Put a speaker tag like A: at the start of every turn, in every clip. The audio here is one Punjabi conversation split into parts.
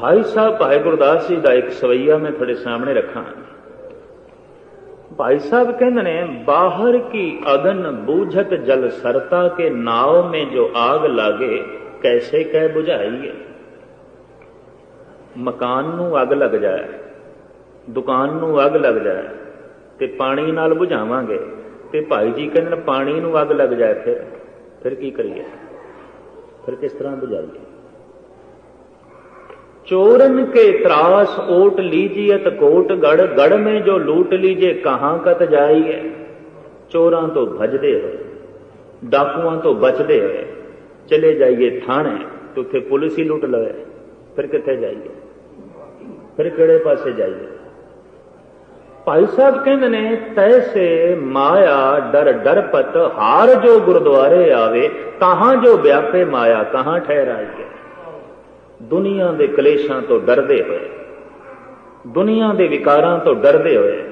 A: ਭਾਈ ਸਾਹਿਬ, ਭਾਈ ਗੁਰਦਾਸ ਜੀ ਦਾ ਇੱਕ ਸਵਈਆ ਮੈਂ ਤੁਹਾਡੇ ਸਾਹਮਣੇ ਰੱਖਾਂ। ਭਾਈ ਸਾਹਿਬ ਕਹਿੰਦੇ ਨੇ, ਬਾਹਰ ਕੀ ਅਗਨ ਬੂਝਤ ਜਲ ਸਰਤਾ ਕੇ ਨਾਵ ਮੇ ਜੋ ਆਗ ਲਾਗੇ, ਕੈਸੇ ਕਹਿ ਬੁਝਾਈਏ? ਮਕਾਨ ਨੂੰ ਅੱਗ ਲੱਗ ਜਾਏ, ਦੁਕਾਨ ਨੂੰ ਅੱਗ ਲੱਗ ਜਾਏ, ਤੇ ਪਾਣੀ ਨਾਲ ਬੁਝਾਵਾਂਗੇ। ਤੇ ਭਾਈ ਜੀ ਕਹਿੰਦੇ ਨੇ, ਪਾਣੀ ਨੂੰ ਅੱਗ ਲੱਗ ਜਾਏ ਫਿਰ ਫਿਰ ਕੀ ਕਰੀਏ? ਫਿਰ ਕਿਸ ਤਰ੍ਹਾਂ ਬੁਝਾਈਏ? चोरन के त्रास ओट लीजियत कोट गढ़ गढ़ में जो लूट लीजिए कहां कत जाइए ਚੋਰਾਂ ਤੋਂ ਭਜਦੇ ਹੋਏ ਡਾਕੂਆਂ ਤੋਂ ਬਚਦੇ ਹੋਏ ਚਲੇ ਜਾਈਏ ਥਾਣੇ ਤੇ ਉੱਥੇ ਪੁਲਿਸ ਹੀ ਲੁੱਟ ਲਵੇ ਫਿਰ ਕਿੱਥੇ ਜਾਈਏ ਫਿਰ ਕਿਹੜੇ ਪਾਸੇ ਜਾਈਏ ਭਾਈ ਸਾਹਿਬ ਕਹਿੰਦੇ ਨੇ ਤੈਸੇ ਮਾਇਆ ਡਰ ਡਰਪਤ ਹਾਰ ਜੋ ਗੁਰਦੁਆਰੇ ਆਵੇ ਕਹਾਂ ਜੋ ਵਿਆਪੇ ਮਾਇਆ ਕਹਾਂ ਠਹਿਰਾਈਏ ਦੁਨੀਆ ਦੇ ਕਲੇਸ਼ਾਂ ਤੋਂ ਡਰਦੇ ਹੋਏ, ਦੁਨੀਆ ਦੇ ਵਿਕਾਰਾਂ ਤੋਂ ਡਰਦੇ ਹੋਏ,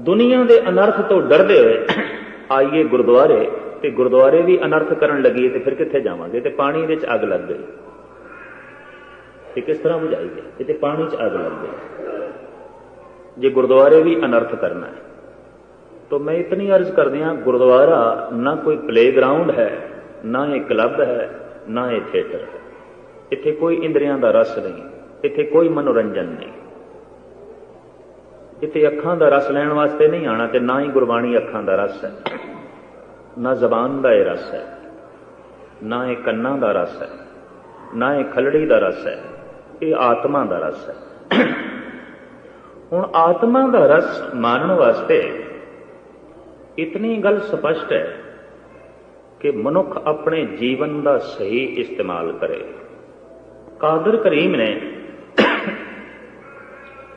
A: ਦੁਨੀਆ ਦੇ ਅਨਰਥ ਤੋਂ ਡਰਦੇ ਹੋਏ, ਆਈਏ ਗੁਰਦੁਆਰੇ ਤੇ ਗੁਰਦੁਆਰੇ ਵੀ ਅਨਰਥ ਕਰਨ ਲੱਗੀਏ ਤੇ ਫਿਰ ਕਿੱਥੇ ਜਾਵਾਂਗੇ? ਤੇ ਪਾਣੀ ਵਿੱਚ ਅੱਗ ਲੱਗ ਗਈ। ਤੇ ਕਿਸ ਤਰ੍ਹਾਂ ਬੁਝਾਈਏ ਇਹ ਤੇ ਪਾਣੀ 'ਚ ਅੱਗ ਲੱਗ ਗਈ। ਜੇ ਗੁਰਦੁਆਰੇ ਵੀ ਅਨਰਥ ਕਰਨਾ ਹੈ, ਤਾਂ ਮੈਂ ਇਤਨੀ ਅਰਜ਼ ਕਰਦੇ ਹਾਂ, ਗੁਰਦੁਆਰਾ ਨਾ ਕੋਈ ਪਲੇਗਰਾਉਂਡ ਹੈ, ਨਾ ਇਹ ਕਲੱਬ ਹੈ, ਨਾ ਇਹ ਥੀਏਟਰ ਹੈ। ਇੱਥੇ ਕੋਈ ਇੰਦਰੀਆਂ ਦਾ ਰਸ ਨਹੀਂ, ਇੱਥੇ ਕੋਈ ਮਨੋਰੰਜਨ ਨਹੀਂ। ਇੱਥੇ ਅੱਖਾਂ ਦਾ ਰਸ ਲੈਣ ਵਾਸਤੇ ਨਹੀਂ ਆਣਾ ਤੇ ਨਾ ਹੀ ਗੁਰਬਾਣੀ ਅੱਖਾਂ ਦਾ ਰਸ ਹੈ, ਨਾ ਜ਼ਬਾਨ ਦਾ ਇਹ ਰਸ ਹੈ, ਨਾ ਇਹ ਕੰਨਾਂ ਦਾ ਰਸ ਹੈ, ਨਾ ਇਹ ਖਲੜੀ ਦਾ ਰਸ ਹੈ, ਇਹ ਆਤਮਾ ਦਾ ਰਸ ਹੈ। ਹੁਣ ਆਤਮਾ ਦਾ ਰਸ ਮਾਨਣ ਵਾਸਤੇ ਇਤਨੀ ਗੱਲ ਸਪਸ਼ਟ ਹੈ ਕਿ ਮਨੁੱਖ ਆਪਣੇ ਜੀਵਨ ਦਾ ਸਹੀ ਇਸਤੇਮਾਲ ਕਰੇ। ਕਾਦਰ ਕਰੀਮ ਨੇ।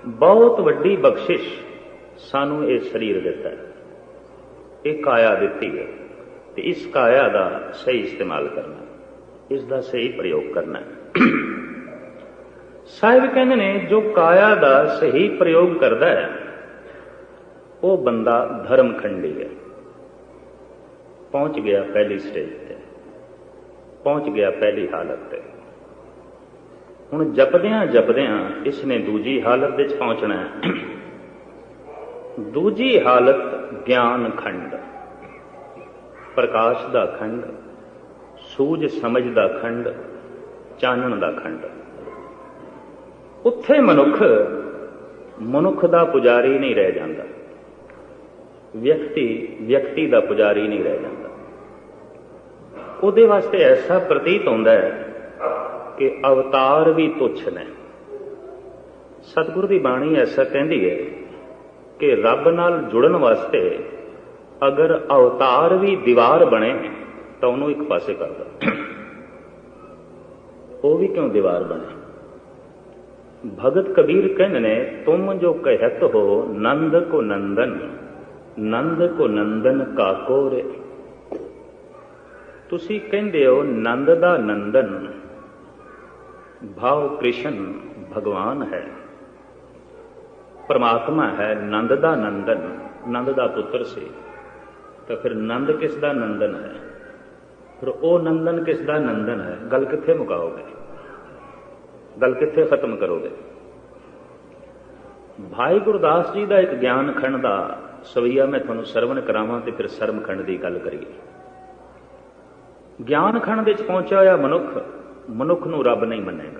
A: ਬਹੁਤ ਵੱਡੀ ਬਖਸ਼ਿਸ਼ ਸਾਨੂੰ ਇਹ ਸਰੀਰ ਦਿੱਤਾ ਹੈ। ਇਹ ਕਾਇਆ ਦਿੱਤੀ ਹੈ ਤੇ ਇਸ ਕਾਇਆ ਦਾ ਸਹੀ ਇਸਤੇਮਾਲ ਕਰਨਾ ਇਸ ਦਾ ਸਹੀ ਪ੍ਰਯੋਗ ਕਰਨਾ ਸਾਹਿਬ ਕਹਿੰਦੇ ਨੇ, ਜੋ ਕਾਇਆ ਦਾ ਸਹੀ ਪ੍ਰਯੋਗ ਕਰਦਾ ਹੈ, ਉਹ ਬੰਦਾ ਧਰਮ ਖੰਡੀ ਹੈ। ਪਹੁੰਚ ਗਿਆ ਪਹਿਲੀ ਸਟੇਜ ਤੇ। ਪਹੁੰਚ ਗਿਆ ਪਹਿਲੀ ਹਾਲਤ ਤੇ। ਹੁਣ ਜਪਦਿਆਂ ਜਪਦਿਆਂ ਇਸ ਨੇ ਦੂਜੀ ਹਾਲਤ ਵਿੱਚ ਪਹੁੰਚਣਾ ਹੈ। ਦੂਜੀ ਹਾਲਤ ਗਿਆਨ ਖੰਡ। ਪ੍ਰਕਾਸ਼ ਦਾ ਖੰਡ, ਸੂਝ ਸਮਝ ਦਾ ਖੰਡ, ਚਾਨਣ ਦਾ ਖੰਡ। ਉੱਥੇ ਮਨੁੱਖ ਮਨੁੱਖ ਦਾ ਪੁਜਾਰੀ ਨਹੀਂ ਰਹਿ ਜਾਂਦਾ। ਵਿਅਕਤੀ ਵਿਅਕਤੀ ਦਾ ਪੁਜਾਰੀ ਨਹੀਂ ਰਹਿ ਜਾਂਦਾ। ਉਹਦੇ ਵਾਸਤੇ ਐਸਾ ਪ੍ਰਤੀਤ ਹੁੰਦਾ ਹੈ ਕਿ ਅਵਤਾਰ ਵੀ ਤੁੱਛ ਨੇ। ਸਤਿਗੁਰ ਦੀ ਬਾਣੀ ਐਸਾ ਕਹਿੰਦੀ ਹੈ ਕਿ ਰੱਬ ਨਾਲ ਜੁੜਨ ਵਾਸਤੇ ਅਗਰ ਅਵਤਾਰ ਵੀ ਦੀਵਾਰ ਬਣੇ ਤਾਂ ਉਹਨੂੰ ਇੱਕ ਪਾਸੇ ਕਰ ਦੋ। ਉਹ ਵੀ ਕਿਉਂ ਦੀਵਾਰ ਬਣੇ? ਭਗਤ ਕਬੀਰ ਕਹਿੰਦੇ ਨੇ, ਤੁਮ ਜੋ ਕਹਿਤ ਹੋ ਨੰਦ ਕੋ ਨੰਦਨ, ਨੰਦ ਕੋ ਨੰਦਨ ਕਾਕੋ ਰੇ। ਤੁਸੀਂ ਕਹਿੰਦੇ ਹੋ, ਨੰਦ ਦਾ ਨੰਦਨ ਭਾਵ ਕ੍ਰਿਸ਼ਨ ਭਗਵਾਨ ਹੈ ਪਰਮਾਤਮਾ ਹੈ ਨੰਦ ਦਾ ਨੰਦਨ ਨੰਦ ਦਾ ਪੁੱਤਰ ਸੀ ਤਾਂ ਫਿਰ ਨੰਦ ਕਿਸ ਦਾ ਨੰਦਨ ਹੈ ਫਿਰ ਉਹ ਨੰਦਨ ਕਿਸ ਦਾ ਨੰਦਨ ਹੈ ਗੱਲ ਕਿੱਥੇ ਮੁਕਾਓਗੇ ਗੱਲ ਕਿੱਥੇ ਖਤਮ ਕਰੋਗੇ ਭਾਈ ਗੁਰਦਾਸ ਜੀ ਦਾ ਇੱਕ ਗਿਆਨ ਖੰਡ ਦਾ ਸਵਈਆ ਮੈਂ ਤੁਹਾਨੂੰ ਸਰਵਣ ਕਰਾਵਾਂ ਤੇ ਫਿਰ ਸਰਮ ਖੰਡ ਦੀ ਗੱਲ ਕਰੀਏ ਗਿਆਨ ਖੰਡ ਵਿੱਚ ਪਹੁੰਚਿਆ ਹੋਇਆ ਮਨੁੱਖ ਮਨੁੱਖ ਨੂੰ ਰੱਬ ਨਹੀਂ ਮੰਨੇਗਾ।